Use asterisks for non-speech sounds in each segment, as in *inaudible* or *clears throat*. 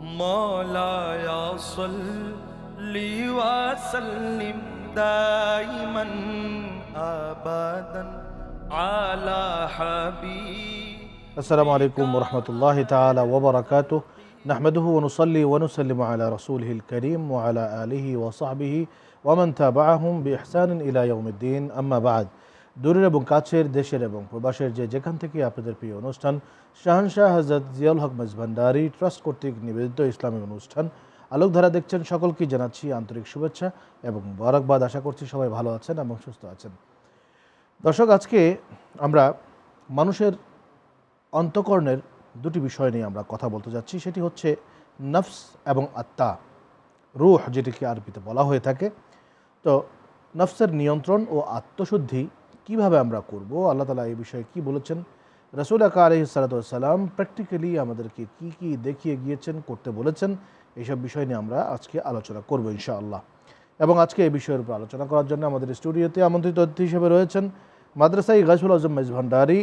مولاي صل وسلم دائما ابدا على حبيب السلام عليكم ورحمة الله تعالى وبركاته. نحمده ونصلي ونسلم على رسوله الكريم وعلى آله وصحبه ومن تابعهم بإحسان إلى يوم الدين. أما بعد দূরের এবং কাছের, দেশের এবং প্রবাসের যে যেখান থেকে আপনাদের প্রিয় অনুষ্ঠান, শাহানশাহ হজরত জিয়াউল হক মেজভান্ডারি ট্রাস্ট কর্তৃক নিবেদিত ইসলামিক অনুষ্ঠান। আলোকধারা দেখছেন সকলকেই জানাচ্ছি আন্তরিক শুভেচ্ছা এবং মোবারকবাদ। আশা করছি সবাই ভালো আছেন এবং সুস্থ আছেন। দর্শক, আজকে আমরা মানুষের অন্তকর্ণের দুটি বিষয় নিয়ে আমরা কথা বলতে যাচ্ছি। সেটি হচ্ছে নফস এবং আত্মা, রুহ, যেটিকে আরবিতে বলা হয়ে থাকে। তো, নফসের নিয়ন্ত্রণ ও আত্মশুদ্ধি কীভাবে আমরা করব? আল্লাহ তালা এই বিষয়ে কি বলেছেন? রসুল আকা আলহি সালাতাম প্র্যাকটিক্যালি আমাদেরকে কি কি দেখিয়ে গিয়েছেন করতে বলেছেন এইসব বিষয় নিয়ে আমরা আজকে আলোচনা করব ইনশাআল্লাহ। এবং আজকে এই বিষয়ের উপর আলোচনা করার জন্য আমাদের স্টুডিওতে আমন্ত্রিত অতিথি হিসেবে রয়েছেন মাদ্রাসাই গাজুল আজম মেজ ভান্ডারি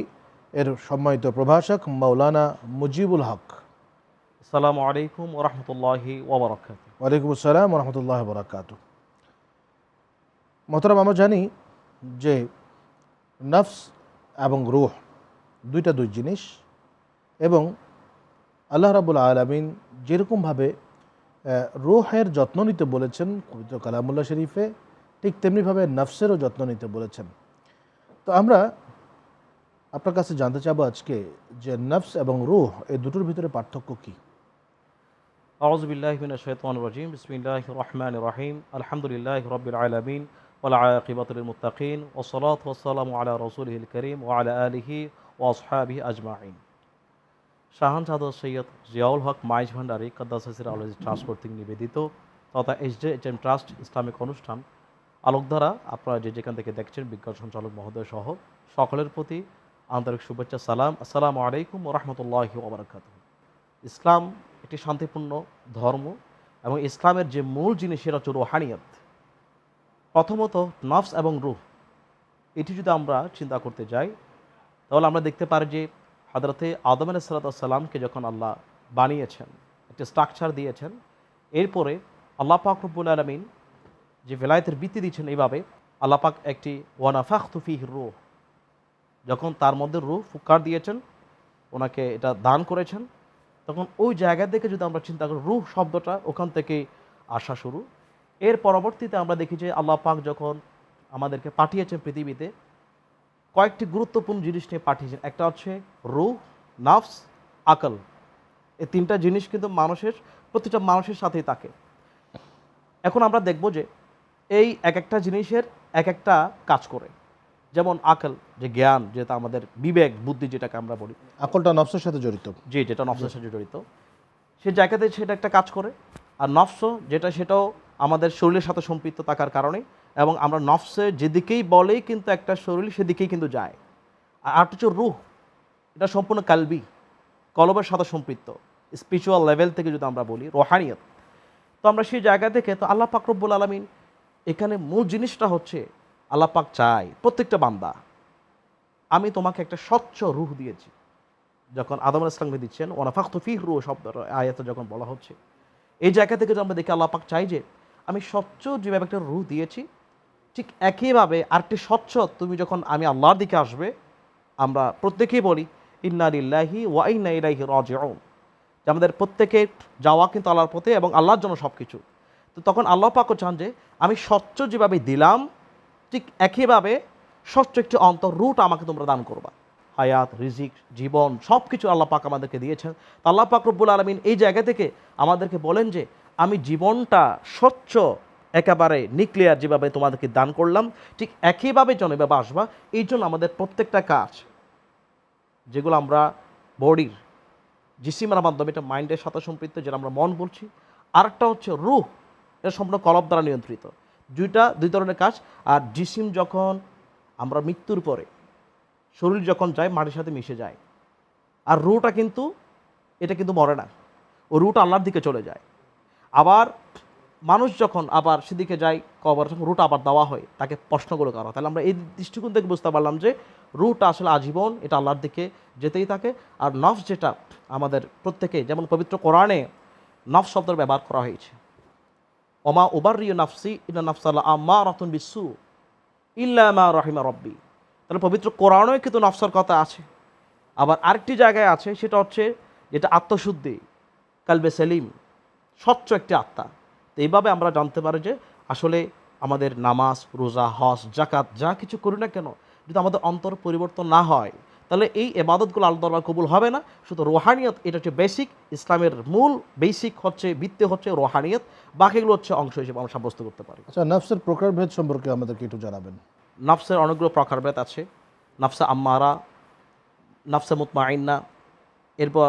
এর সম্মানিত প্রভাষক মাওলানা মুজিবুল হক। আসসালামু আলাইকুম ওরহমতুল্লাহি ওবরাকাত ওয়ালাইকুম আসসালাম রহমতুল্লাহ বরাকাত মতরম আমরা জানি যে নফস এবং রুহ, দুইটা দুই জিনিস। এবং আল্লাহ রাবুল আলমিন যেরকমভাবে রুহের যত্ন নিতে বলেছেন কবিত কালামুল্লা শরীফে, ঠিক তেমনিভাবে নফসেরও যত্ন নিতে বলেছেন। তো আমরা আপনার কাছে জানতে চাবো আজকে যে নফস এবং রুহ, এই দুটোর ভিতরে পার্থক্য কী? আউজবিল্লাহমিন শৈতান রাজিম। বিসমিল্লাহ রহমান রহিম। আলহামদুলিল্লাহ রবিল আলমিন। ওলা আকিবাতুল মুতাকিন ও সলাত ওসালাম আলা করিম ও আলা আলিহি ও আসহাবি আজমাইন। শাহান সাদর সৈয়দ জিয়াউল হক মাইজ ভান্ডারি কদ্দাস হাসির ট্রাস্ট কর্তৃক নিবেদিত তথা S SJ H M trust Islamic অনুষ্ঠান আলোকধারা, আপনারা যে যেখান থেকে দেখছেন বিজ্ঞান সঞ্চালক মহোদয় সহ সকলের প্রতি আন্তরিক শুভেচ্ছা, সালাম। আসসালামু আলাইকুম রহমতুল্লাহি ওবরাকাত ইসলাম একটি শান্তিপূর্ণ ধর্ম এবং ইসলামের যে মূল জিনিস সেটা হচ্ছে রোহানিয়ত। প্রথমত নফস এবং রুহ। এটি যদি আমরা চিন্তা করতে যাই, তাহলে আমরা দেখতে পারি যে হাজরতে আদম আলাহ সাল্লাতামকে যখন আল্লাহ বানিয়েছেন, একটি স্ট্রাকচার দিয়েছেন, এরপরে আল্লাহ পাক রব্বুল আলমিন যে ভেলায়েতের বৃত্তি দিচ্ছেন এইভাবে আল্লাহ পাক একটি ওয়ানাফাখ তুফিহ রুহ যখন তার মধ্যে রুহ ফুকার দিয়েছেন, ওনাকে এটা দান করেছেন, তখন ওই জায়গা থেকে যদি আমরা চিন্তা করি, রুহ শব্দটা ওখান থেকে আসা শুরু। এর পরবর্তীতে আমরা দেখি যে আল্লাহ পাক যখন আমাদেরকে পাঠিয়েছেন পৃথিবীতে কয়েকটি গুরুত্বপূর্ণ জিনিস নিয়ে পাঠিয়েছেন। একটা হচ্ছে রুহ নাফস আকল। এই তিনটা জিনিস কিন্তু মানুষের প্রতিটা মানুষের সাথেই থাকে। এখন আমরা দেখব যে এই এক একটা জিনিসের এক একটা কাজ করে। যেমন আকল যে জ্ঞান যেটা আমাদের বিবেক বুদ্ধি যেটাকে আমরা বলি। আকলটা নফসের সাথে জড়িত। জি যেটা নফসের সাথে জড়িত। সে জায়গাতে সেটা একটা কাজ করে। আর নফস যেটা সেটাও আমাদের শরীরের সাথে সম্পৃক্ত থাকার কারণে এবং আমরা নফসে যেদিকেই বলেই কিন্তু একটা শরীর সেদিকেই কিন্তু যায়। আর হচ্ছে রুহ, এটা সম্পূর্ণ কালবি, কলবের সাথে সম্পৃক্ত। স্পিরিচুয়াল লেভেল থেকে যদি আমরা বলি, রোহানিয়ত। তো আমরা সেই জায়গা থেকে তো আল্লাহ পাক রব্বুল আলমিন এখানে মূল জিনিসটা হচ্ছে আল্লাহ পাক চায় প্রত্যেকটা বান্দা, আমি তোমাকে একটা স্বচ্ছ রুহ দিয়েছি। যখন আদম ইসলামকে দিচ্ছেন ওনাফাক তুফিহ রু শব্দ আয়াতে যখন বলা হচ্ছে, এই জায়গা থেকে আমরা দেখি আল্লাহ পাক চাই যে আমি স্বচ্ছ যেভাবে একটা রুহ দিয়েছি, ঠিক একইভাবে আরেকটি স্বচ্ছ তুমি যখন আমি আল্লাহর দিকে আসবে, আমরা প্রত্যেকেই বলি, ইন্না লিল্লাহি ওয়া ইন্না ইলাইহি রাজিউন। যে আমাদের প্রত্যেকে যাওয়া কিন্তু আল্লাহর পথে এবং আল্লাহর জন্য সব কিছু তো তখন আল্লাহ পাকও চান যে, আমি স্বচ্ছ যেভাবে দিলাম, ঠিক একইভাবে স্বচ্ছ একটি অন্তর রুট আমাকে তোমরা দান করবা। হায়াত, রিজিক, জীবন সব কিছু আল্লাহ পাক আমাদেরকে দিয়েছেন। আল্লাহ পাক রব্বুল আলমিন এই জায়গা থেকে আমাদেরকে বলেন যে আমি জীবনটা স্বচ্ছ, একেবারে নিক্লিয়ার যেভাবে তোমাদেরকে দান করলাম, ঠিক একইভাবে যেন এভাবে আসবা এই জন্য আমাদের প্রত্যেকটা কাজ, যেগুলো আমরা বডির, জিসিমের মাধ্যমে, এটা মাইন্ডের সাথে সম্পৃক্ত, যেটা আমরা মন বলছি, আরেকটা হচ্ছে রুহ, এটা সম্পূর্ণ কলব দ্বারা নিয়ন্ত্রিত। দুইটা, দুই ধরনের কাজ, আর জিসিম যখন আমরা মৃত্যুর পরে, শরীর যখন যায়, মাটির সাথে মিশে যায়, আর রুটা কিন্তু, এটা কিন্তু মরে না, ও রুটা আল্লাহর দিকে চলে যায়। আবার মানুষ যখন আবার সেদিকে যায়, কবর, যখন রুট আবার দেওয়া হয়, তাকে প্রশ্নগুলো করা তাহলে আমরা এই দৃষ্টিকোণ থেকে বুঝতে পারলাম যে, রুট আসলে আজীবন এটা আল্লাহর দিকে যেতেই থাকে। আর নফস যেটা আমাদের প্রত্যেকে, যেমন পবিত্র কোরআনে নফ শব্দের ব্যবহার করা হয়েছে। ওমা ওবারিয় নাফসি ইন্না নাফসাল্লাহ আম্মা রতন বিশ্বু ইল্লামা রহিমা রব্বি। তাহলে পবিত্র কোরআনও কিন্তু নফসর কথা আছে। আবার আরেকটি জায়গায় আছে, সেটা হচ্ছে যেটা আত্মশুদ্ধি, কালবে সেলিম। স্বচ্ছ একটি আত্মা। তো এইভাবে আমরা জানতে পারি যে আসলে আমাদের নামাজ রোজা হজ জাকাত যা কিছু করি না কেন যদি আমাদের অন্তর পরিবর্তন না হয় তাহলে এই এবাদতগুলো আল্লাহ দরবার কবুল হবে না। শুধু রোহানিয়ত এটা হচ্ছে বেসিক ইসলামের মূল বেসিক হচ্ছে ভিত্তি হচ্ছে রোহানিয়ত বাকিগুলো হচ্ছে অংশ হিসেবে আমরা সাব্যস্ত করতে পারি। আচ্ছা নফসের প্রকারভেদ সম্পর্কে আমাদেরকে একটু জানাবেন। নফসের অনেকগুলো প্রকারভেদ আছে। নফসে আম্মারা নফসে মুতমাইন্না এরপর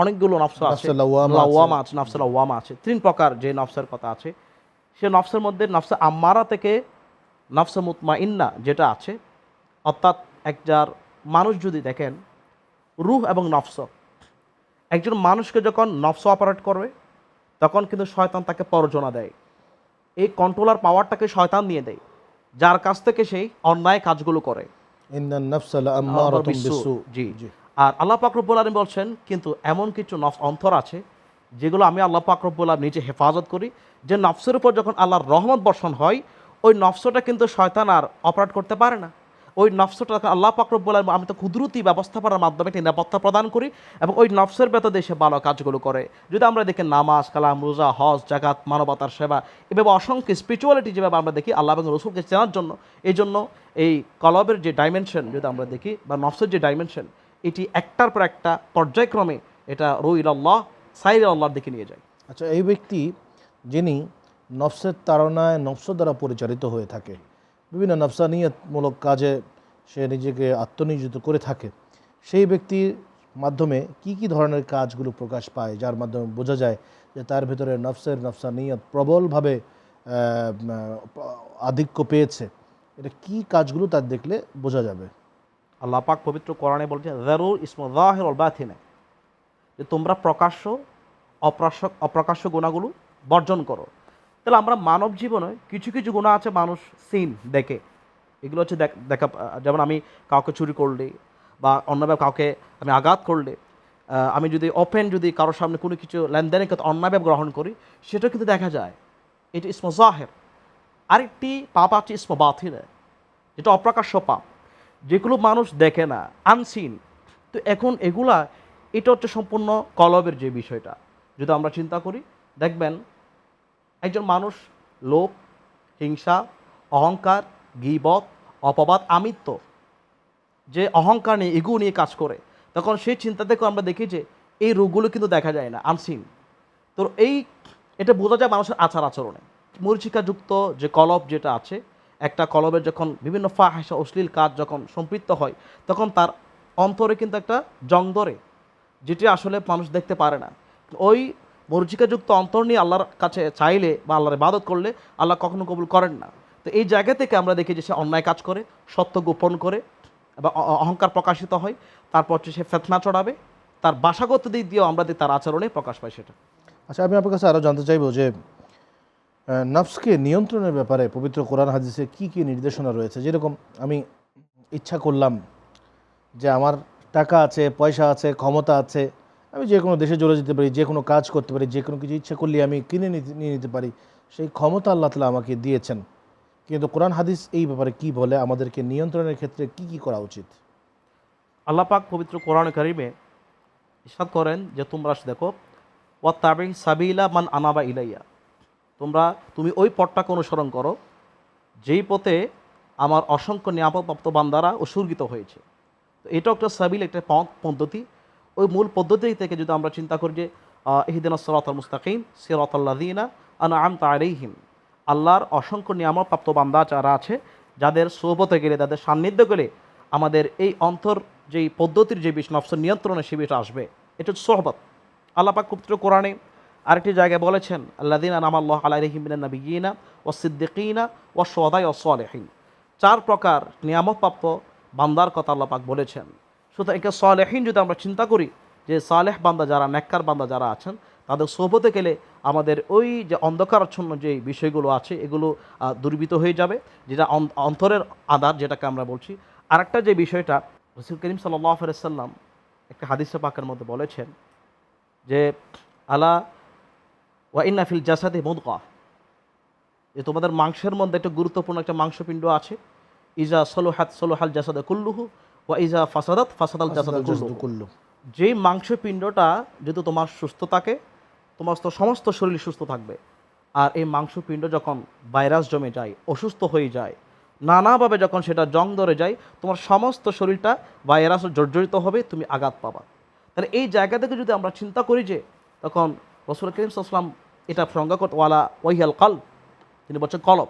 অনেকগুলো নফস আছে। নফসে লাওয়ামা আছে। আছে লাওয়ামা আছে। তিন প্রকার যে নফসের কথা আছে। সে নফসের মধ্যে নফসে আম্মারা থেকে নফসে মুতমাইন্না যেটা আছে অর্থাৎ একজার মানুষ যদি দেখেন রুহ এবং নফস। একজন মানুষকে যখন নফস অপারেট করবে তখন কিন্তু শয়তান তাকে প্ররোচনা দেয়। এই কন্ট্রোলার পাওয়ারটাকে শয়তান নিয়ে দেয়। যার কাছ থেকে সেই অন্যায় কাজগুলো করে। জি। আর আল্লাহ পাকরবুল আলম বলছেন, কিন্তু এমন কিছু নফস অন্তর আছে, যেগুলো আমি আল্লাহ পাকরবুল আলম নিজে হেফাজত করি। যে নফসের উপর যখন আল্লাহর রহমত বর্ষণ হয়, ওই নফসটা কিন্তু শয়তান আর অপারেট করতে পারে না। ওই নফসটা আল্লাহ পাকরবুল আলম আমি তো কুদরতি ব্যবস্থাপনার মাধ্যমে একটি নিরাপত্তা প্রদান করি এবং ওই নফসের ভেতর দেশে ভালো কাজগুলো করে। যদি আমরা দেখি নামাজ, কালাম, রোজা, হজ জাকাত মানবতার সেবা, এভাবে অসংখ্য স্পিরিচুয়ালিটি যেভাবে আমরা দেখি আল্লাহ এবং রসুলকে চেনার জন্য, এই জন্য এই কলবের যে ডাইমেনশন যদি আমরা দেখি বা নফসের যে ডাইমেনশন এটি একটার পর একটা পর্যায়ক্রমে এটা রুইল আল্লাহ সাইর আল্লাহর দিকে নিয়ে যায়। আচ্ছা এই ব্যক্তি যিনি নফসের তাড়নায় নফস দ্বারা পরিচালিত হয়ে থাকে, বিভিন্ন নফসানিয়তমূলক কাজে সে নিজেকে আত্মনিয়োজিত করে থাকে, সেই ব্যক্তির মাধ্যমে কি কি ধরনের কাজগুলো প্রকাশ পায়, যার মাধ্যমে বোঝা যায় যে তার ভেতরে নফসের নফসানিয়ত প্রবলভাবে আধিক্য পেয়েছে, এটা কি কাজগুলো তার দেখলে বোঝা যাবে? আল্লাহ পাক পবিত্র কোরআনে বলছে জারুর ইসমু জাহির অল বাথিনে যে তোমরা প্রকাশ্য অপ্রাশ্য অপ্রকাশ্য গুণাগুলো বর্জন করো। তাহলে আমরা মানব জীবনে কিছু কিছু গুণা আছে মানুষ সিন দেখে। এগুলো হচ্ছে দেখ- যেমন আমি কাউকে চুরি করলে বা অন্যভাবে কাউকে আমি আঘাত করলে আমি যদি ওপেন যদি কারোর সামনে কোনো কিছু লেনদেনের ক্ষেত্রে অন্যায়ভাবে গ্রহণ করি সেটা কিন্তু দেখা যায়। এটা ইসমু জাহের আরেকটি পাপ আছে ইসমু বাথিনে যেটা অপ্রকাশ্য পাপ। যেগুলো মানুষ দেখে না আনসিন তো এখন এগুলা, এটা হচ্ছে সম্পূর্ণ কলবের যে বিষয়টা। যদি আমরা চিন্তা করি, দেখবেন একজন মানুষ লোভ, হিংসা, অহংকার, গিবত, অপবাদ, আমিত্ব, যে অহংকার নিয়ে এগু নিয়ে কাজ করে, তখন সেই চিন্তা থেকে আমরা দেখি যে এই রোগগুলো কিন্তু দেখা যায় না আনসিন তো এই, এটা বোঝা যায় মানুষের আচার আচরণে মরিচিকাযুক্ত যে কলব যেটা আছে একটা কলবের যখন বিভিন্ন ফাহাসা অশ্লীল কাজ যখন সম্পৃক্ত হয়, তখন তার অন্তরে কিন্তু একটা জং ধরে, যেটি আসলে মানুষ দেখতে পারে না। ওই মরিচিকাযুক্ত অন্তর নিয়ে আল্লাহর কাছে চাইলে বা আল্লাহর ইবাদত করলে আল্লাহ কখনো কবুল করেন না। তো এই জায়গা থেকে আমরা দেখি যে সে অন্যায় কাজ করে, সত্য গোপন করে বা অহংকার প্রকাশিত হয়, তারপর হচ্ছে সে ফেতনা চড়াবে তার বাসাগত দিক দিয়েও আমরা তার আচরণে প্রকাশ পাই সেটা। আচ্ছা আমি আপনার কাছে আরও জানতে চাইব যে নফসকে নিয়ন্ত্রণের ব্যাপারে পবিত্র কোরআন হাদিসে কি কি নির্দেশনা রয়েছে? যেরকম আমি ইচ্ছা করলাম যে আমার টাকা আছে, পয়সা আছে, ক্ষমতা আছে, আমি যে কোনো দেশে চলে যেতে পারি, যে কোনো কাজ করতে পারি, যে কোনো কিছু ইচ্ছা করলে আমি কিনে নিয়ে নিতে পারি, সেই ক্ষমতা আল্লাহ তালা আমাকে দিয়েছেন। কিন্তু কোরআন হাদিস এই ব্যাপারে কি বলে? আমাদেরকে নিয়ন্ত্রণের ক্ষেত্রে কি কি করা উচিত? আল্লাহ পাক পবিত্র কোরআন কারিমে ইসাদ করেন যে, তোমরা দেখো ওয়া তাবি সাবিলা মান আনাবা ইলাইয়া। তোমরা, তুমি ওই পথটাকে অনুসরণ করো, যেই পথে আমার অসংখ্য নিরাপদপ্রাপ্ত বান্দারা উৎসর্গিত হয়েছে। তো এটাও একটা সাবিল, একটা পদ্ধতি। ওই মূল পদ্ধতি থেকে যদি আমরা চিন্তা করি যে ইহিদিন সরাত মুস্তাকিম সিরাতাল্লাদিনা আনা আম তারিহিম আল্লাহর অসংখ্য নিয়ামতপ্রাপ্ত বান্দা যারা আছে, যাদের সোবতে গেলে তাদের সান্নিধ্য গেলে আমাদের এই অন্তর যেই পদ্ধতির যে বিষ নফস নিয়ন্ত্রণে সে বিষয় আসবে, এটা হচ্ছে সোহবত। আল্লাহ পাক পবিত্র কোরআনে আরেকটি জায়গায় বলেছেন আল্লাদিন আনাম আল্লাহ আলাইহিমিনা নবীনা ও সিদ্দিকিনা ও সদাই ও সালেহিন। চার প্রকার নিয়ামতপ্রাপ্ত বান্দার কথা আল্লাহ পাক বলেছেন। সুতরাং একে সালেহীন যদি আমরা চিন্তা করি যে সালেহ বান্দা যারা নেককার বান্দা যারা আছেন তাদের সোহবতে গেলে আমাদের ওই যে অন্ধকারাচ্ছন্ন যে বিষয়গুলো আছে এগুলো আহ, দূরীভূত হয়ে যাবে যেটা অন- অন্তরের আধার যেটাকে আমরা বলছি। আরেকটা যে বিষয়টা রসুল করিম সাল্লাহ সাল্লাম একটা হাদিসে পাকের মধ্যে বলেছেন যে আলা ওয়া ইন্নাফিল জাসাদে মুদকা যে তোমাদের মাংসের মধ্যে একটা গুরুত্বপূর্ণ একটা মাংসপিণ্ড আছে। ইজা সলোহাত সলোহাল জাসাদে কুল্লুহু ওয়া ইজা ফাসাদাত ফাসাদাল জাসাদে কুল্লু যেই মাংসপিণ্ডটা যদি তোমার সুস্থ থাকে তোমার তো সমস্ত শরীর সুস্থ থাকবে। আর এই মাংসপিণ্ড যখন ভাইরাস জমে যায় অসুস্থ হয়ে যায় নানাভাবে যখন সেটা জং ধরে যায় তোমার সমস্ত শরীরটা ভাইরাস জর্জরিত হবে তুমি আঘাত পাবা। তাহলে এই জায়গা থেকে যদি আমরা চিন্তা করি যে তখন রসুল করিম সাল্লাম এটা সংজ্ঞা করতে ওয়ালা ওয়াইহাল কাল তিনি বলছেন কলব।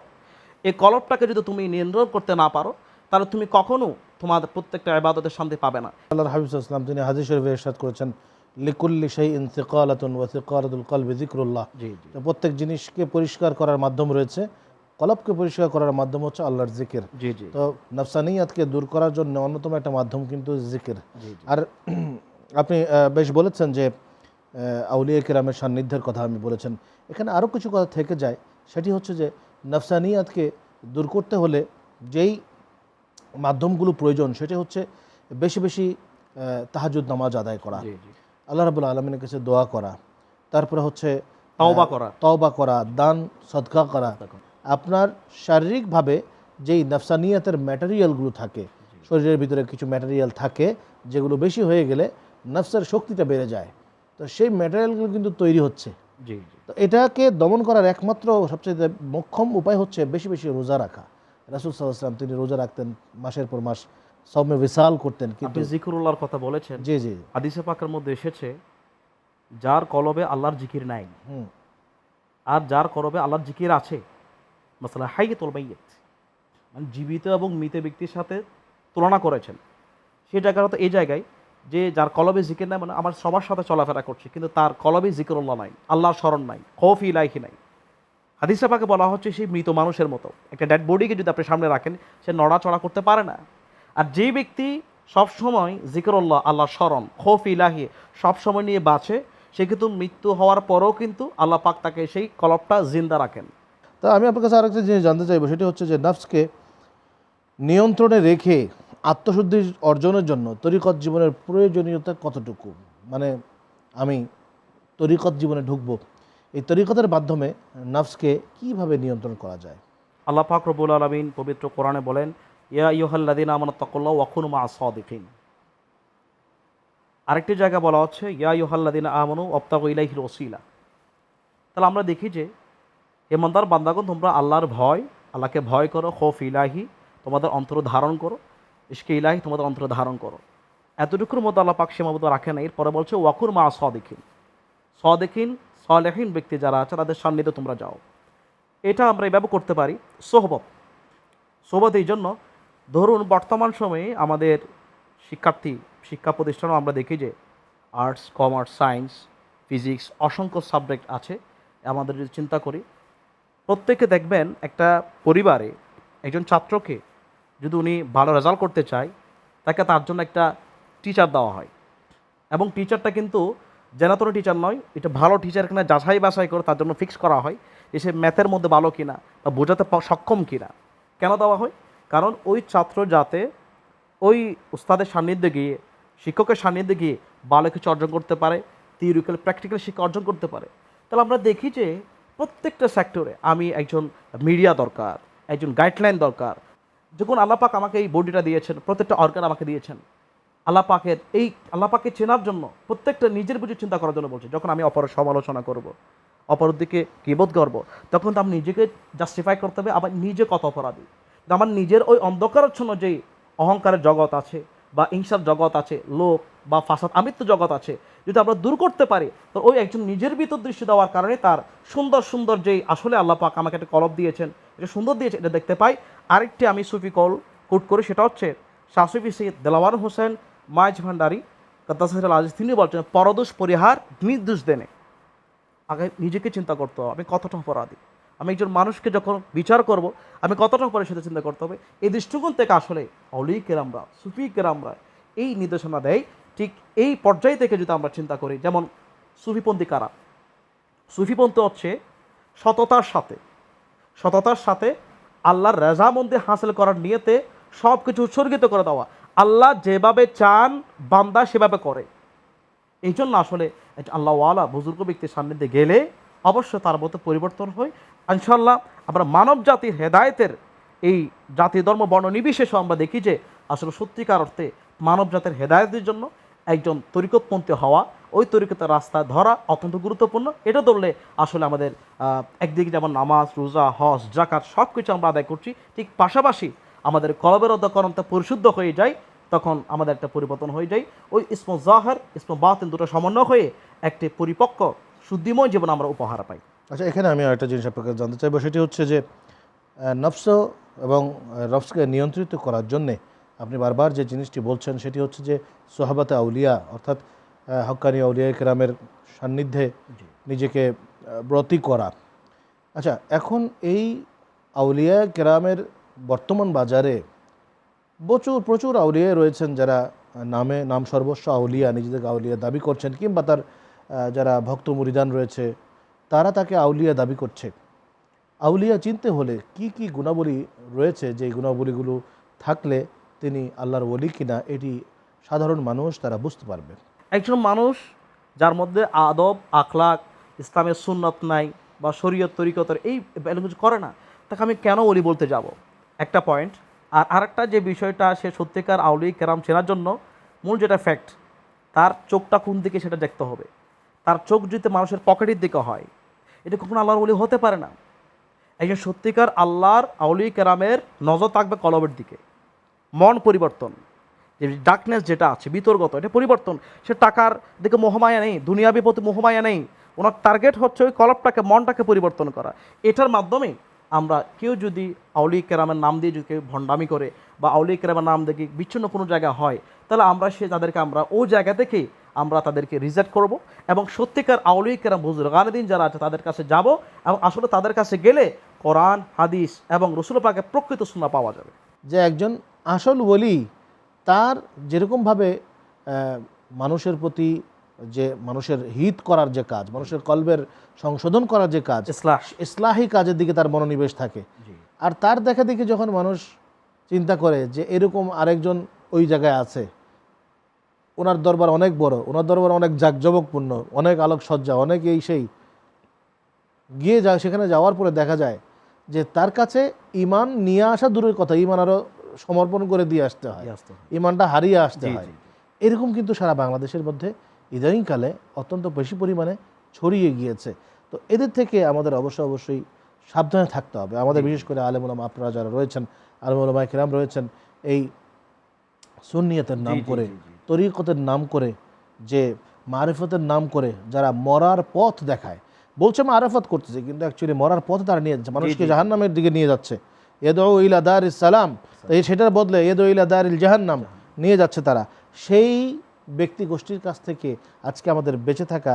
এই কলবটাকে যদি তুমি নিয়ন্ত্রণ করতে না পারো তাহলে তুমি কখনো তোমার প্রত্যেকটা আবাদতের শান্তি পাবে না। আল্লাহর হাবিব ইসলাম তিনি হাদিস শরীফে ইরশাদ করেছেন লিকুল্লি শাই ইনতিকালাতুন ওয়া সিকারাতুল কলবি জি প্রত্যেক জিনিসকে পরিষ্কার করার মাধ্যম রয়েছে। কলবকে পরিষ্কার করার মাধ্যম হচ্ছে আল্লাহর জিকির। জি জি। তো নফসানিয়াতকে দূর করার জন্য অন্যতম একটা মাধ্যম কিন্তু জিকির। আর *clears throat* আপনি বেশ বলেছেন যে আউলিয়া কিরামের সান্নিধ্যের কথা আমি বলেছেন। এখানে আরও কিছু কথা থেকে যায়। সেটি হচ্ছে যে নফসানিয়াতকে দূর করতে হলে যেই মাধ্যমগুলো প্রয়োজন সেটি হচ্ছে বেশি বেশি তাহাজুদ নামাজ আদায় করা। আল্লাহ রাবুল আলমিনের কাছে দোয়া করা। তারপরে হচ্ছে তওবা করা। তওবা করা দান সদকা করা। আপনার শারীরিকভাবে যেই নফসানিয়াতের ম্যাটেরিয়ালগুলো থাকে শরীরের ভিতরে কিছু ম্যাটেরিয়াল থাকে যেগুলো বেশি হয়ে গেলে নফসের শক্তিটা বেড়ে যায়। তো সেই ম্যাটেরিয়ালগুলো কিন্তু তৈরি হচ্ছে। জি জি। তো এটাকে দমন করার একমাত্র সবচেয়ে মোক্ষম উপায় হচ্ছে বেশি বেশি রোজা রাখা। রাসুল সাল্লাহাম তিনি রোজা রাখতেন মাসের পর মাস সৌম্য বিশাল করতেন কিন্তু জিকরুল্লাহর কথা বলেছেন। জি জি। হাদিসে পাকের মধ্যে এসেছে যার কলবে আল্লাহর জিকির নাই। হুম। আর যার কলবে আল্লাহর জিকির আছে মাসালা হাইয়ে তোলবাইয়েত মানে জীবিত এবং মৃত ব্যক্তির সাথে তুলনা করেছেন। সেই জায়গাটা তো এই জায়গায় যে যার কলবে জিকির নাই মানে আমার সবার সাথে চলাফেরা করছে, কিন্তু তার কলবে জিকিরুল্লাহ নাই, আল্লাহর স্মরণ নাই, খৌফ ইলাইহি নাই। হাদিসে পাকে বলা হচ্ছে সেই মৃত মানুষের মতো। একটা ডেড বডিকে যদি আপনি সামনে রাখেন, সে নড়াচড়া করতে পারে না। আর যে ব্যক্তি সবসময় জিকরুল্লাহ, আল্লাহর স্মরণ, খৌফ ইলাহি সবসময় নিয়ে বাঁচে, সে কিন্তু মৃত্যু হওয়ার পরেও কিন্তু আল্লাহ পাক তাকে সেই কলবটা জিন্দা রাখেন। তা আমি আপনার কাছে আরেকটা জিনিস জানতে চাইব, সেটি হচ্ছে যে নফসকে নিয়ন্ত্রণে রেখে আত্মশুদ্ধি অর্জনের জন্য তরিকত জীবনের প্রয়োজনীয়তা কতটুকু? মানে আমি তরিকত জীবনে ঢুকবো। এই তরিকতের মাধ্যমে নফসকে কীভাবে নিয়ন্ত্রণ করা যায়? আল্লাহ পাক রবুল আলমিন পবিত্র কোরআনে বলেন, ইয়া ইয়হাল্লাদিন আমন তকল্লা ওয়াকুন মা সদিকিন। আরেকটি জায়গা বলা হচ্ছে, ইয়া ইয়হাল্লাদিন আমনু অপ্তাক ইলাইহির ওসিলা। তাহলে আমরা দেখি যে হেমন্দার বান্দাগণ, তোমরা আল্লাহর ভয়, আল্লাহকে ভয় করো, খোফ ইলাহি, তোমাদের অন্তর ধারণ করো। ইশকে ইলাহি তোমাদের অন্তর ধারণ করো। এতটুকুর মধ্যে আল্লাহ পাক সীমাবদ্ধ রাখে না এরপরে বলছে, ওয়াকুর মা সদিকিন। সদিকিন, সলেহীন ব্যক্তি যারা আছে, তাদের সান্নিধ্যে তোমরা যাও। এটা আমরা এভাবে করতে পারি। সোহবত। সোহবত এই জন্য, ধরুন বর্তমান সময়ে আমাদের শিক্ষার্থী, শিক্ষা প্রতিষ্ঠানও আমরা দেখি যে আর্টস কমার্স সায়েন্স ফিজিক্স অসংখ্য সাবজেক্ট আছে। আমাদের যদি চিন্তা করি, প্রত্যেকে দেখবেন একটা পরিবারে একজন ছাত্রকে যদি উনি ভালো রেজাল্ট করতে চায়, তাকে তার জন্য একটা টিচার দেওয়া হয়। এবং টিচারটা কিন্তু জেনাতন টিচার নয়, এটা ভালো টিচার কিনা, যাচাই বাছাই করে তার জন্য ফিক্স করা হয়, যে সে ম্যাথের মধ্যে ভালো কিনা বা বোঝাতে সক্ষম কিনা। কেন দেওয়া হয়? কারণ ওই ছাত্র যাতে ওই উস্তাদের সান্নিধ্যে গিয়ে, শিক্ষকের সান্নিধ্যে গিয়ে ভালো কিছু অর্জন করতে পারে থিওরিক্যাল প্র্যাকটিক্যাল শিক্ষা অর্জন করতে পারে। তাহলে আমরা দেখি যে প্রত্যেকটা সেক্টরে আমি একজন মিডিয়া দরকার, একজন গাইডলাইন দরকার যখন আল্লাপাক আমাকে এই বডিটা দিয়েছেন, প্রত্যেকটা অর্গান আমাকে দিয়েছেন। আল্লাপাকের এই আল্লাপাকে চেনার জন্য প্রত্যেকটা নিজের বুঝে চিন্তা করার জন্য বলছে, যখন আমি অপর সমালোচনা করব অপর দিকে কিবোধ করব, তখন তো আমি নিজেকে জাস্টিফাই করতে হবে, আবার নিজে কত অপরাধী। আমার নিজের ওই অন্ধকারাচ্ছন্ন যেই অহংকারের জগৎ আছে বা হিংসার জগৎ আছে, লোভ বা ফাসাদ আমিত্ব জগৎ আছে, যদি আমরা দূর করতে পারি, তো ওই একজন নিজের ভিতর দৃশ্য দেওয়ার কারণে তার সুন্দর সুন্দর যেই আসলে আল্লাহ পাক আমাকে একটা কলব দিয়েছেন, এটা সুন্দর দিয়েছে, এটা দেখতে পাই। আরেকটি আমি সুফি কল কোট করি, সেটা হচ্ছে শাসুফি সৈয়দ দেলাওয়ার হোসেন, মাইজ ভান্ডারি কদ্দাসাল আজিজ, তিনি বলছেন, পরদোষ, পরিহার, নির্দোষ দেনে। আগে নিজেকে চিন্তা করতে হবে আমি কতটা অপরাধী। আমি একজন মানুষকে যখন বিচার করব, আমি কতটা পরে সেটা চিন্তা করতে হবে? এই দৃষ্টিকোণ থেকে আসলে অলি কেরামরা, সুফি কেরামরা এই নির্দেশনা দেয়, ঠিক এই পর্যায় থেকে যদি আমরা চিন্তা করি, যেমন সুফিপন্থী কারা? সুফিপন্থী হচ্ছে সততার সাথে সততার সাথে আল্লাহর রেজামন্দি হাসিল করার নিয়েতে সব কিছু উৎসর্গিত করে দেওয়া। আল্লাহ যেভাবে চান, বান্দা সেভাবে করে। এই জন্য আসলে আল্লাহওয়ালা, বুজুর্গ ব্যক্তির সান্নিধ্যে গেলে অবশ্য তার মতো পরিবর্তন হয়। ইনশাল্লাহ আমরা মানব জাতির হেদায়েতের এই জাতি, ধর্ম, বর্ণ নির্বিশেষে আমরা দেখি যে আসলে সত্যিকার অর্থে মানব জাতির হেদায়তের জন্য একজন তরিকতপন্থী হওয়া, ওই তরিকতের রাস্তা ধরা অত্যন্ত গুরুত্বপূর্ণ। এটা ধরলে আসলে আমাদের একদিকে যেমন নামাজ, রোজা, হজ জাকাত সব কিছু আমরা আদায় করছি, ঠিক পাশাপাশি আমাদের কলবের অধ্যকরণটা পরিশুদ্ধ হয়ে যায়, তখন আমাদের একটা পরিবর্তন হয়ে যায়। ওই ইসমো জাহার ইসমো বাতিন দুটো সমন্বয় হয়ে একটি পরিপক্ক শুদ্ধিময় জীবন আমরা উপহার পাই। আচ্ছা এখানে আমি একটা জিনিস আপনাকে জানতে চাইব সেটি হচ্ছে যে নফস এবং আহ, নফসকে নিয়ন্ত্রিত করার জন্যে আপনি বারবার যে জিনিসটি বলছেন সেটি হচ্ছে যে সোহাবাতে আউলিয়া অর্থাৎ আহ, হক্কানি আউলিয়া কেরামের সান্নিধ্যে নিজেকে ব্রতী করা। আচ্ছা এখন এই আউলিয়া কেরামের বর্তমান বাজারে প্রচুর প্রচুর আউলিয়া রয়েছেন যারা নামে নাম সর্বস্ব আউলিয়া নিজেদেরকে আউলিয়া দাবি করছেন কিংবা তার যারা ভক্ত মুরিদান রয়েছে, তারা তাকে আউলিয়া দাবি করছে। আউলিয়া চিনতে হলে কি কি গুণাবলী রয়েছে যে গুণাবলীগুলো থাকলে তিনি আল্লাহর ওলি কিনা, এটি সাধারণ মানুষ তারা বুঝতে পারবে। একজন মানুষ যার মধ্যে আদব, আখলাক, ইসলামের সুন্নত নাই বা শরীয়ত তরিকতর এই কিছু করে না, তাকে আমি কেন ওলি বলতে যাব? একটা পয়েন্ট আর আরেকটা যে বিষয়টা, সে সত্যিকার আউলি কেরাম চেনার জন্য মূল যেটা ফ্যাক্ট তার চোখটা কোন দিকে সেটা দেখতে হবে। তার চোখ যদি মানুষের পকেটের দিকে হয়, এটা কখনো আল্লাহর ওলি হতে পারে না। একজন সত্যিকার আল্লাহর আউলি কেরামের নজর থাকবে কলবের দিকে। মন পরিবর্তন, যে ডার্কনেস যেটা আছে বিতর্গত এটা পরিবর্তন। সে টাকার দিকে মোহমায়া নেই, দুনিয়াবি প্রতি মোহমায়া নেই। ওনার টার্গেট হচ্ছে ওই কলপটাকে মনটাকে পরিবর্তন করা। এটার মাধ্যমে আমরা কেউ যদি আউলি কেরামের নাম দিয়ে যদি কেউ ভণ্ডামি করে বা আউলি কেরামের নাম দেখে বিচ্ছিন্ন কোনো জায়গা হয়, তাহলে আমরা সে তাদেরকে আমরা ওই জায়গা থেকে আমরা তাদেরকে রিজেক্ট করব এবং সত্যিকার আউলি কেরাম বুজুর্গানদিন যারা আছে তাদের কাছে যাব এবং আসলে তাদের কাছে গেলে কোরআন হাদিস এবং রসুল পাকে প্রকৃত শোনা পাওয়া যাবে। যে একজন আসল ওলি তার যেরকমভাবে মানুষের প্রতি যে মানুষের হিত করার যে কাজ মানুষের কলবের সংশোধন করার যে কাজ ইসলাহী। কাজের দিকে তার মনোনিবেশ থাকে। আর তার দেখা দেখি যখন মানুষ চিন্তা করে যে এরকম আরেকজন ওই জায়গায় আছে ওনার দরবার অনেক বড় ওনার দরবার অনেক জাকজমকপূর্ণ অনেক আলোকসজ্জা অনেক এই সেই গিয়ে যায় সেখানে যাওয়ার পরে দেখা যায় যে তার কাছে ইমান নিয়ে আসা দূরের কথা ইমান আরও সমর্পণ করে দিয়ে আসতে হয়। ইমানটা হারিয়ে আসতে হয়। এরকম কিন্তু সারা বাংলাদেশের মধ্যে ইদানিংকালে অত্যন্ত বেশি পরিমাণে ছড়িয়ে গিয়েছে। তো এদের থেকে আমাদের অবশ্যই অবশ্যই সাবধানে থাকতে হবে। আমাদের বিশেষ করে আলেমুলাম আপনারা যারা রয়েছেন আলমুলামা কিরাম রয়েছেন এই সুন্নিয়তের নাম করে। তরিকতের নাম করে যে মারিফতের নাম করে যারা মরার পথ দেখায়। বলছে মারেফত করতেছে কিন্তু অ্যাকচুয়ালি মরার পথে তারা নিয়ে যাচ্ছে মানুষকে। জাহান্নামের দিকে নিয়ে যাচ্ছে। এদো ইলা দার সালাম তো এই সেটার বদলে এদো ইলা দার ইল জাহান্নাম নিয়ে যাচ্ছে তারা। সেই ব্যক্তি গোষ্ঠীর কাছ থেকে আজকে আমাদের বেঁচে থাকা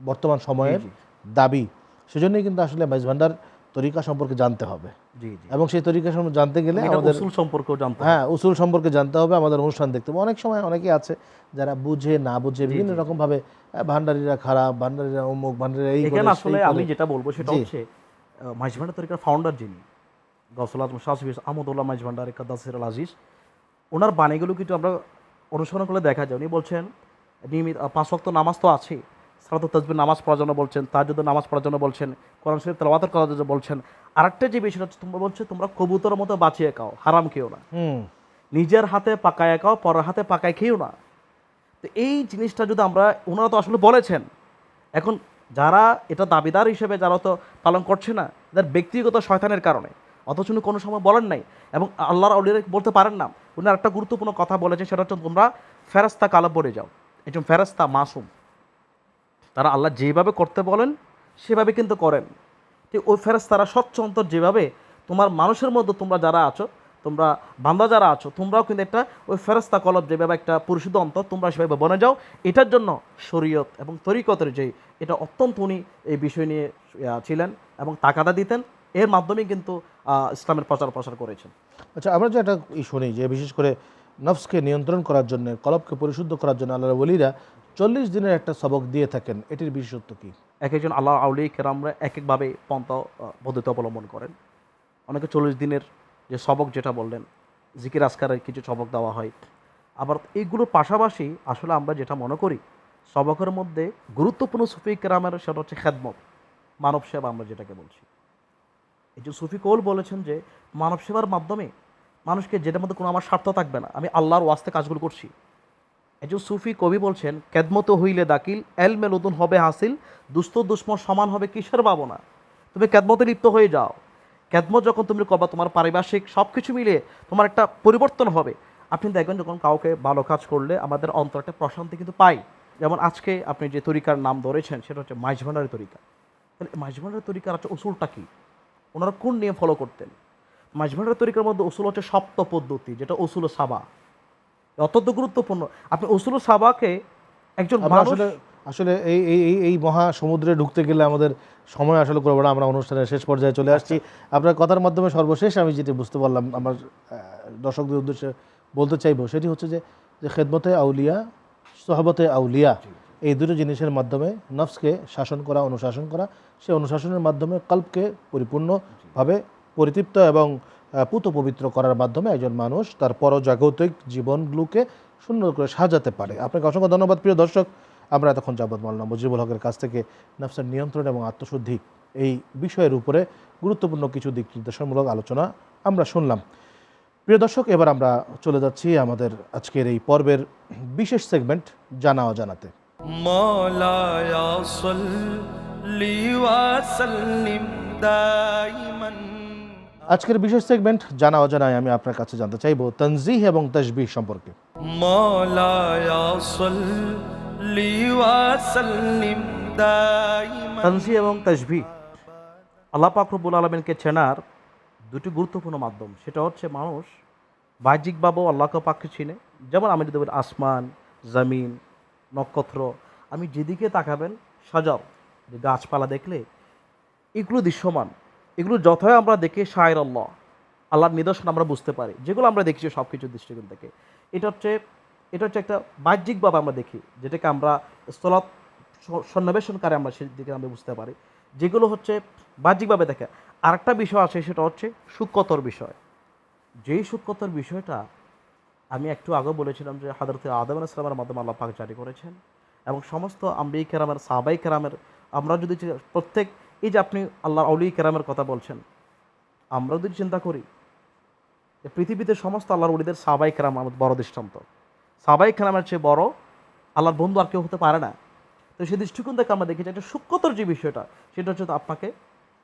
বর্তমান সময়ের দাবি। সেজন্যই কিন্তু আসলে মাইজ ভান্ডার তরিকা সম্পর্কে জানতে হবে। জি জি। এবং সেই তরিকা সম্পর্কে জানতে গেলে আমাদের উসুল সম্পর্কেও জানতে হ্যাঁ উসুল সম্পর্কে জানতে হবে আমাদের অনুষ্ঠান দেখতে হবে। অনেক সময় অনেকেই আছে যারা বুঝে না বুঝে বিভিন্ন রকম ভাবে আহ, ভান্ডারীরা খারাপ ভান্ডারিরা অমুক ভান্ডারীরা এই এখানে আসলে আমি যেটা বলব সেটা। হচ্ছে মাইজভান্ডার তরিকার ফাউন্ডার যিনি গসল আজম শাহসিফ আহমদুল্লাহ মাইজভান্ডার কাদাসির আল আজিজ ওনার বাণীগুলো কিন্তু আমরা অনুসরণ করলে দেখা যায়। উনি বলছেন নিয়মিত পাঁচ ওয়াক্ত নামাজ তো আছে সালাত তসবির নামাজ পড়ার জন্য বলছেন তাজুদ নামাজ পড়ার জন্য বলছেন কোরআন শরীফ তেলাওয়াত করার জন্য বলছেন। আরেকটা যে বিষয়টা হচ্ছে তোমরা বলছো তোমরা কবুতরের মতো বাঁচিয়ে খাও হারাম খেও না। নিজের হাতে পাকায় খাও পরের হাতে পাকায় খেয়েও না। তো এই জিনিসটা যদি আমরা ওনারা তো আসলে বলেছেন। এখন যারা এটা দাবিদার হিসেবে যারা তো পালন করছে না তাদের ব্যক্তিগত শয়তানের কারণে। অথচ উনি কোনো সময় বলেন নাই। এবং আল্লাহর আউলিয়ারা বলতে পারেন না। উনি একটা গুরুত্বপূর্ণ কথা বলেছে সেটা হচ্ছে তোমরা ফেরাস্তা কালাপ পড়ে যাও। একজন ফেরাস্তা মাসুম। তারা আল্লাহ যেভাবে করতে বলেন, সেভাবে কিন্তু করেন। ঠিক ওই ফেরেস্তারা স্বচ্ছন্তর যেভাবে তোমার মানুষের মধ্যে তোমরা যারা আছো, তোমরা বান্দা যারা আছো, তোমরাও কিন্তু একটা ওই ফেরস্তা কলব যেভাবে একটা পরিশুদ্ধ অন্তর, তোমরা সেভাবে বনে যাও। এটার জন্য শরীয়ত এবং তরিকতের যে, এটা অত্যন্ত উনি এই বিষয় নিয়ে ছিলেন এবং তাকাদা দিতেন। এর মাধ্যমে কিন্তু ইসলামের প্রচার প্রসার করেছেন। আচ্ছা আমরা যে একটা ই শুনি যে, বিশেষ করে নফসকে নিয়ন্ত্রণ করার জন্য, কলবকে পরিশুদ্ধ করার জন্য আল্লাহ বলিরা চল্লিশ দিনের একটা সবক দিয়ে থাকেন, এটির বিশেষত্ব কি? এক একজন আল্লাহ আউলি কেরামরা এক একভাবে পন্থা পদ্ধতি অবলম্বন করেন। অনেকে চল্লিশ দিনের যে সবক যেটা বললেন, জিকির আসকারের কিছু সবক দেওয়া হয়। আবার এইগুলোর পাশাপাশি আসলে আমরা যেটা মনে করি, সবকের মধ্যে গুরুত্বপূর্ণ সুফি কেরামের সেটা হচ্ছে খেদমত, মানব সেবা আমরা যেটাকে বলছি। এই যে সুফি কৌল বলেছেন যে, মানব সেবার মাধ্যমে মানুষকে যেটার মধ্যে কোনো আমার স্বার্থ থাকবে না, আমি আল্লাহর ওয়াস্তে কাজগুলো করছি। একজন সুফি কবি বলছেন, কেদমত হইলে দাকিল এল মেলুদুন হবে হাসিল, দুস্থ দুশ্মন সমান হবে কিসের ভাবনা? তুমি কেদমতে লিপ্ত হয়ে যাও। কেদমত যখন তুমি করবা তোমার পারিপার্শ্বিক সব কিছু মিলিয়ে তোমার একটা পরিবর্তন হবে। আপনি দেখবেন যখন কাউকে ভালো কাজ করলে আমাদের অন্তর একটা প্রশান্তি কিন্তু পাই। যেমন আজকে আপনি যে তরিকার নাম ধরেছেন, সেটা হচ্ছে মাঝভান্ডারের তরিকা। তাহলে মাঝভান্ডারের তরিকার হচ্ছে উসুলটা কী? ওনারা কোন নিয়ে ফলো করতেন? মাঝভান্ডারের তরিকার মধ্যে উসুল হচ্ছে সপ্ত পদ্ধতি, যেটা উসুল সাবা। অত্যন্ত গুরুত্বপূর্ণ। আপনি উসুল সাবাকে একজন আসলে আসলে এই এই এই এই মহা সমুদ্রে ঢুকতে গেলে আমাদের সময় আসলে করব না আমরা অনুষ্ঠানের শেষ পর্যায়ে চলে আসছি। আপনার কথার মাধ্যমে সর্বশেষ আমি যেটি বুঝতে পারলাম আমার দর্শকদের উদ্দেশ্যে বলতে চাইব সেটি হচ্ছে যে যে খেদমতে আউলিয়া সহবতে আউলিয়া এই দুটো জিনিসের মাধ্যমে নফসকে শাসন করা অনুশাসন করা সে অনুশাসনের মাধ্যমে কল্পকে পরিপূর্ণভাবে পরিতৃপ্ত এবং পুত পবিত্র করার মাধ্যমে একজন মানুষ তার পরজাগতিক জীবনগুলোকে সুন্দর করে সাজাতে পারে। আপনাকে অসংখ্য ধন্যবাদ, প্রিয় দর্শক। আমরা এতক্ষণ যাবৎ মাল্লা মুজিবুল হকের কাছ থেকে নফসের নিয়ন্ত্রণ এবং আত্মশুদ্ধি এই বিষয়ের উপরে গুরুত্বপূর্ণ কিছু দিক নির্দেশনমূলক আলোচনা আমরা শুনলাম। প্রিয় দর্শক, এবার আমরা চলে যাচ্ছি আমাদের আজকের এই পর্বের বিশেষ সেগমেন্ট, জানা অজানাতে। মলায়া সল্লি আজকের বিশেষ সেগমেন্ট জানা অজানায় আমি আপনার কাছে জানতে চাইব তনজিহ এবং তসবিহ সম্পর্কে। তনজি এবং তসবি আল্লাহ রব্বুল আলমিনকে চেনার দুটি গুরুত্বপূর্ণ মাধ্যম। সেটা হচ্ছে মানুষ বাহ্যিকভাবে আল্লাহকে পাককে চিনে। যেমন আমি যদি আসমান জমিন নক্ষত্র আমি যেদিকে তাকাবেন সাজাও। গাছপালা দেখলে এগুলো দৃশ্যমান। এগুলো যতই আমরা দেখি শায়ের আল্লাহ, আল্লাহর নিদর্শন আমরা বুঝতে পারি। যেগুলো আমরা দেখছি সব কিছুর দৃষ্টিকোণ থেকে। এটা হচ্ছে এটা হচ্ছে একটা বাহ্যিকভাবে আমরা দেখি, যেটাকে আমরা স্থলত সন্নিবেশনকারে আমরা সেদিকে আমরা বুঝতে পারি। যেগুলো হচ্ছে বাহ্যিকভাবে দেখে। আরেকটা বিষয় আছে, সেটা হচ্ছে সূক্ষ্মতর বিষয়। যেই সূক্ষ্মতর বিষয়টা আমি একটু আগে বলেছিলাম যে হাদরতে আদম আলাইহিস সালামের মাধ্যমে আল্লাহ পাক জারি করেছেন। এবং সমস্ত আম্বি কেরামের সাহাবাই কেরামের, আমরা যদি প্রত্যেক এই যে আপনি আল্লাহর আউলি কেরামের কথা বলছেন আমরা যদি চিন্তা করি যে পৃথিবীতে সমস্ত আল্লাহর উলিদের সাবাই কেরাম আমাদের বড় দৃষ্টান্ত। সাবাই কেরামের চেয়ে বড় আল্লাহর বন্ধু আর কেউ হতে পারে না। তো সেই দৃষ্টিকোণ থেকে আমরা দেখি যে একটা সূক্ষ্মতর যে বিষয়টা, সেটা হচ্ছে আপনাকে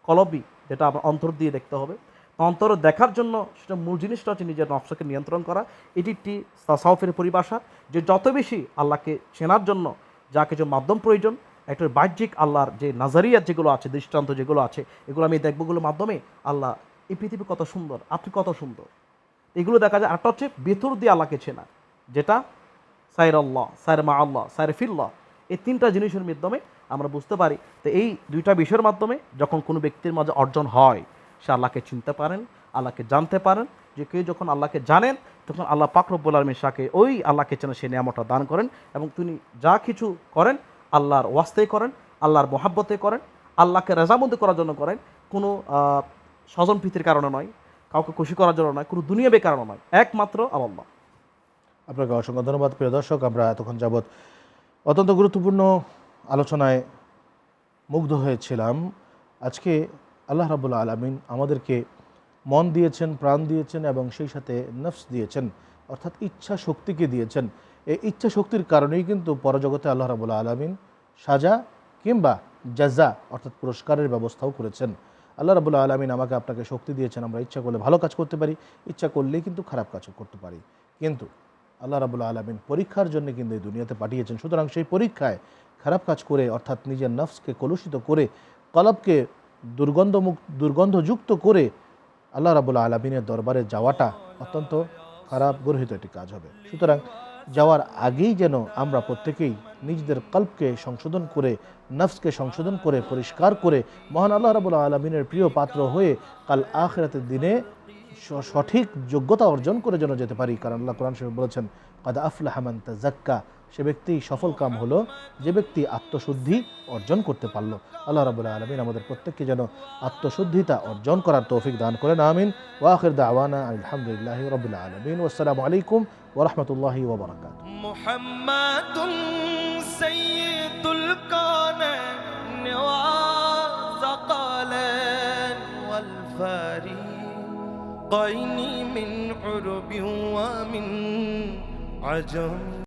কলবি, যেটা আপনার অন্তর দিয়ে দেখতে হবে। অন্তর দেখার জন্য সেটা মূল জিনিসটা হচ্ছে নিজের নফসকে নিয়ন্ত্রণ করা। এটি একটি তাসাউফের পরিভাষা, যে যত বেশি আল্লাহকে চেনার জন্য যা কিছু মাধ্যম প্রয়োজন একটা বাহ্যিক আল্লাহর যে নাজারিয়াত যেগুলো আছে, দৃষ্টান্ত যেগুলো আছে, এগুলো আমি দেখবোগুলোর মাধ্যমে আল্লাহ এই পৃথিবী কত সুন্দর, আপনি কত সুন্দর। এগুলো দেখা যায় আরেকটা হচ্ছে ভেতর দিয়ে আল্লাহকে চেনা, যেটা সাইর আল্লাহ, সাইর মা আল্লাহ, সাইর ফিল্লাহ, এই তিনটা জিনিসের মাধ্যমে আমরা বুঝতে পারি তো এই দুইটা বিষয়ের মাধ্যমে যখন কোনো ব্যক্তির মাঝে অর্জন হয়, সে আল্লাহকে চিনতে পারেন, আল্লাহকে জানতে পারেন, যে কেউ যখন আল্লাহকে জানেন, তখন আল্লাহ পাকরব্বুল আলমী শাকে ওই আল্লাহকে চেনে সে নিয়ামতটা দান করেন এবং তিনি যা কিছু করেন আল্লাহর ওয়াস্তেই করেন, আল্লাহর মহাব্বতে করেন, আল্লাহকে রেজামন্দি করার জন্য করেন, কোনো স্বজন প্রীতির কারণে নয়, কাউকে খুশি করার জন্য নয়, কোনো দুনিয়াবে কারণে নয়, একমাত্র আল্লাহ। আপনাকে অসংখ্য ধন্যবাদ, প্রিয় দর্শক। আমরা এতক্ষণ যাবৎ অত্যন্ত গুরুত্বপূর্ণ আলোচনায় মুগ্ধ হয়েছিলাম। আজকে আল্লাহ রাবুল্লা আলমিন আমাদেরকে মন দিয়েছেন, প্রাণ দিয়েছেন এবং সেই সাথে নফস দিয়েছেন, অর্থাৎ ইচ্ছা শক্তিকে দিয়েছেন। এই ইচ্ছা শক্তির কারণেই কিন্তু পরজগতে আল্লাহ রাবুল্লা আলমিন সাজা কিংবা জাজা অর্থাৎ পুরস্কারের ব্যবস্থাও করেছেন। আল্লাহ রাবুল্লাহ আলমিন আমাকে আপনাকে শক্তি দিয়েছেন, আমরা ইচ্ছা করলে ভালো কাজ করতে পারি, ইচ্ছা করলেই কিন্তু খারাপ কাজও করতে পারি। কিন্তু আল্লাহ রাবুল্লাহ আলমিন পরীক্ষার জন্য কিন্তু এই দুনিয়াতে পাঠিয়েছেন। সুতরাং সেই পরীক্ষায় খারাপ কাজ করে, অর্থাৎ নিজের নফসকে কলুষিত করে, কলবকে দুর্গন্ধমুক, দুর্গন্ধযুক্ত করে আল্লাহ রাবুল্লাহ আলমিনের দরবারে যাওয়াটা অত্যন্ত খারাপ, গর্হিত একটি কাজ হবে। সুতরাং যাওয়ার আগেই যেন আমরা প্রত্যেকেই নিজেদের কল্পকে সংশোধন করে, নফসকে সংশোধন করে, পরিষ্কার করে, মহান আল্লাহ রাবুল্লাহ আলমিনের প্রিয় পাত্র হয়ে কাল আখরাতের দিনে সঠিক যোগ্যতা অর্জন করে যেন যেতে পারি। কারণ আল্লাহ কোরআন শরীফ বলেছেন, কাদ আফলা হামান জাক্কা সে ব্যক্তি সফল কাম হলো, যে ব্যক্তি আত্মশুদ্ধি অর্জন করতে পারল। আল্লাহ রাবুল্লাহ আলমিন আমাদের প্রত্যেককে যেন আত্মশুদ্ধিতা অর্জন করার তৌফিক দান করেন, আমিন। ওয়াখির দাওয়ানা আলহামদুলিল্লাহ রবিল্লা আলমিন। আসসালামু আলাইকুম ورحمة الله وبركاته. محمد سيد الكونين وعزقالين والفريقين من عرب ومن عجم.